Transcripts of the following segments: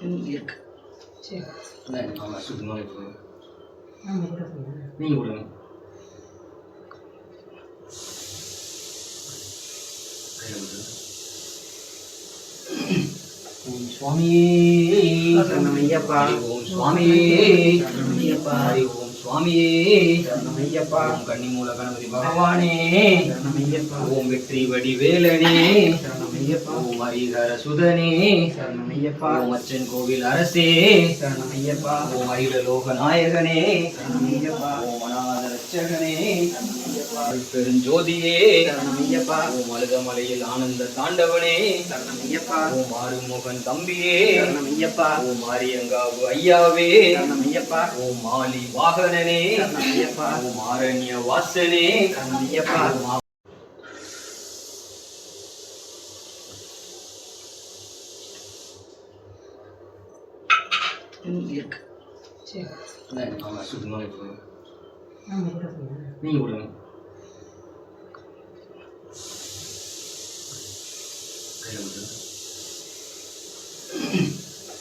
இருக்கு சரி. ஆமாம் கூட சொல்லுங்கள் நீங்க கொடுங்க. ஓம் சுவாமியே. ஹரி ஓம் சுவாமியே. ஹரி ஓம் சுவாமியே சரணமையப்பா ஓம் கன்னிமூல கணபதி பகவானே ஓம் வெற்றி வடிவேலனே ஓம் ஹரிஹர சுதனே ஓம் அச்சன் கோவில் அரசே ஓம் அகில லோக நாயகனே ஓம் அநாத ரட்சகனே பெருஞ்சோதியே சரணமையப்பா. ஓம் ஆனந்த தாண்டவனே சரணமையப்பா. ஓம் ஆறுமுகன் தம்பியே சரணமையப்பா. ஓம் ஆரியங்காவு ஐயாவே சரணமையப்பா. ஓம் மாலி வாகனனே சரணமையப்பா. ஓம் ஆரண்ய வாசனே சரணமையப்பா இருக்கு. சரி சுத்தமா இருக்கு. ஆமாம் கூட சொல்லுங்கள் நீங்க கொடுங்க கையில கொடுங்க.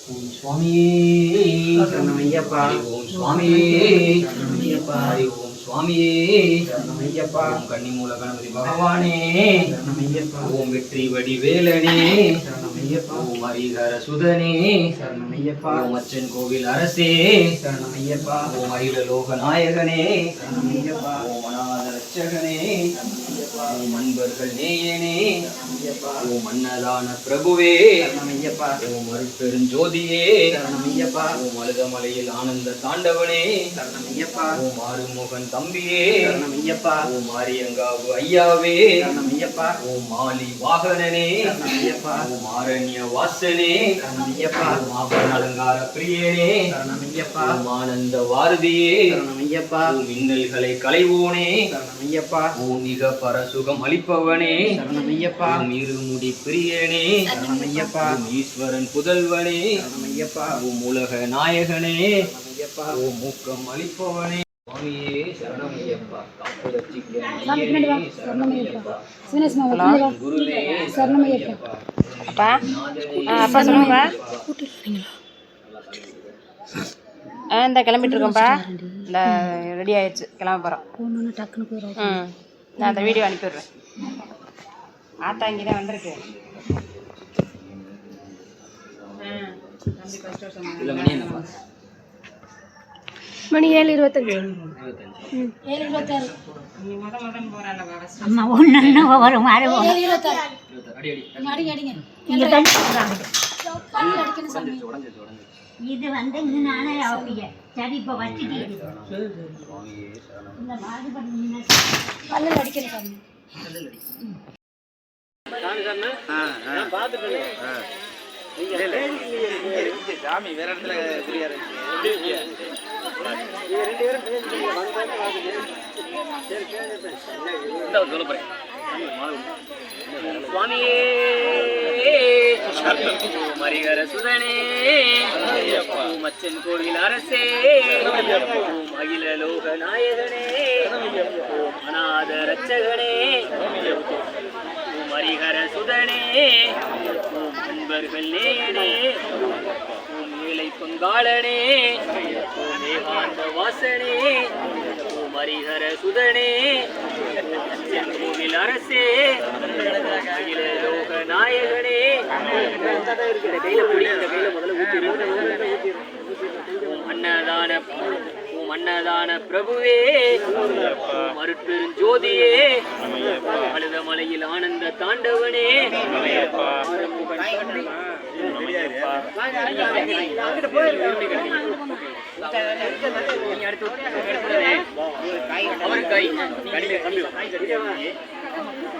ஓம் சுவாமியே. சரணமையப்பா ஹரி ஓம் சுவாமியே. சரணமையப்பா ஹரி ஓம் சுவாமியே. சரணமையப்பா. ஓம் கன்னிமூல கணபதி பகவானே. சரணமையப்பா. ஓம் வெற்றி வடிவேலனே. சரணமையப்பா. ஓம் ஹரிஹர சுதனே. சரணமையப்பா. ஓம் அச்சன் கோவில் அரசே. சரணமையப்பா. ஓம் அகில லோக நாயகனே. சரணமையப்பா. ஓம் அநாத ரட்சகனே ஓம் அன்பர்கள் நேயனே ஓம் அன்னதான பிரபுவே சரணமையப்பா ஓம் அருட்பெருஞ்சோதியே சரணமையப்பா ஓம் அழுதமலையில் ஆனந்த தாண்டவனே சரணமையப்பா ஓம் ஆறுமுகன் தம்பியே சரணமையப்பா ஓம் ஆரியங்காவு ஐயாவே சரணமையப்பா ஓம் மாலி வாகனனே சரணமையப்பா ஓம் ஆரண்ய வாசனே ஓம் ஆபரண அலங்கார பிரியனே ஓம் ஆனந்த வாரதியே சரணமையப்பா ஓம் இன்னல்களை களைவோனே சரணமையப்பா. ஓம் மிக பரசுகம் அளிப்பவனே. சரணமையப்பா. ஓம் இருமுடி பிரியனே. சரணமையப்பா. ஓம் ஈஸ்வரன் புதல்வனே. சரணமையப்பா. ஓம் உலக நாயகனே. சரணமையப்பா. ஓம் மூக்கம் அளிப்பவனே. சுவாமியே சரணமையப்பா. குருவே சரணமையப்பா. அப்பா அப்பா சொல்லுங்கப்பா. இந்த கிளம்பிட்டு இருக்கோம்ப்பா. ரெடி ஆயிடுச்சு. கிளம்ப போகிறோம் போகணுன்னு டக்குன்னு போயிடும் ம். நான் அந்த வீடியோ அனுப்பிடுறேன். ஆத்தா இங்கே தான் வந்திருக்கு மணி ஏழு இருபத்தஞ்சு. ஏழு இருபத்தாறு. நீ முத முதன் போகிறாள் ஃபஸ்ட் அம்மா ஒன்று அடி அடிங்க. இது வந்து நானே வைப்பீங்க சரி இப்போ வச்சுட்டு இந்த மாடு பண்ணி கல்லில் அடிக்கணும் சாமி. வேற இடத்துல சுவாமியே. மரிகர சுதனே. ஓம் கோவில் அரசே. ஓம் அகில லோக நாயகனே. ஓம் அநாத ரட்சகனே ஓம் சுதனே. ஓம் அன்பர்கள் நேயனே. ஏழை பங்காளனே வாசனே. ஹரிஹர சுதனே. கோவில் அரசே. அகில லோக நாயகனே கையில புடி, இந்த கையில முதல்ல ஊத்திரு. அன்னதான ஓம் அன்னதான பிரபுவே ஓம் அருட்பெருஞ்சோதியே அழுதமலையில் ஆனந்த தாண்டவனே அடுத்து அவருக்கு கை.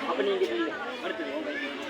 அப்ப நீங்க நீங்க. அடுத்தது உங்க கை.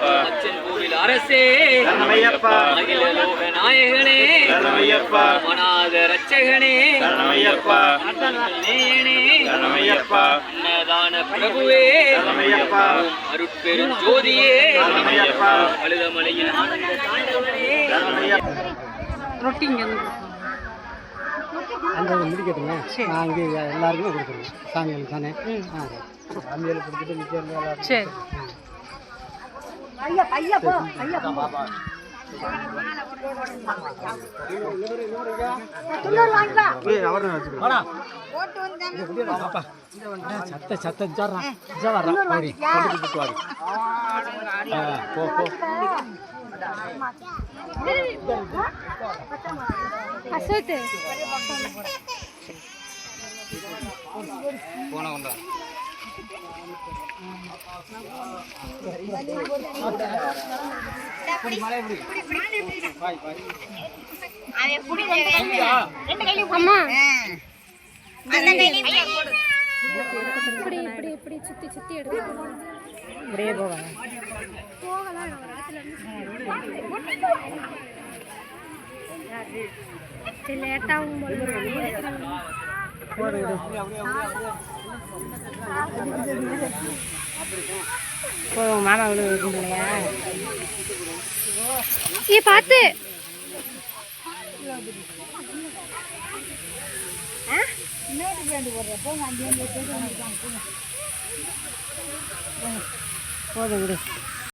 கோவில் அரசே. அகில லோக நாயகனே. மனாத ரட்சகனே சரணமையப்பா நேயனே. அன்னதான பிரபுவே. அருட்பெரும் ஜோதியே. அழுதமலையில் தாண்டவனே. அந்த முடிக்கட்டுங்க நான் அங்கே எல்லாருக்குமே கொடுத்துருவேன். சாமிகளுக்கு தானே? சாமிகளுக்கு கொடுத்துட்டு மிச்சம் சத்த சத்த வாடி கொண்டு போட்டு வாடி ஆ, போ போ. அசோத்து அம்மா இப்படி இப்படி இப்படி சுத்தி சுத்தி எடுக்கணும் இப்படியே போவாங்க போகலாம். லேட்டாகும் போதும் மாமா விழுது இல்லையா ஏ பார்த்து. போதும் விடு.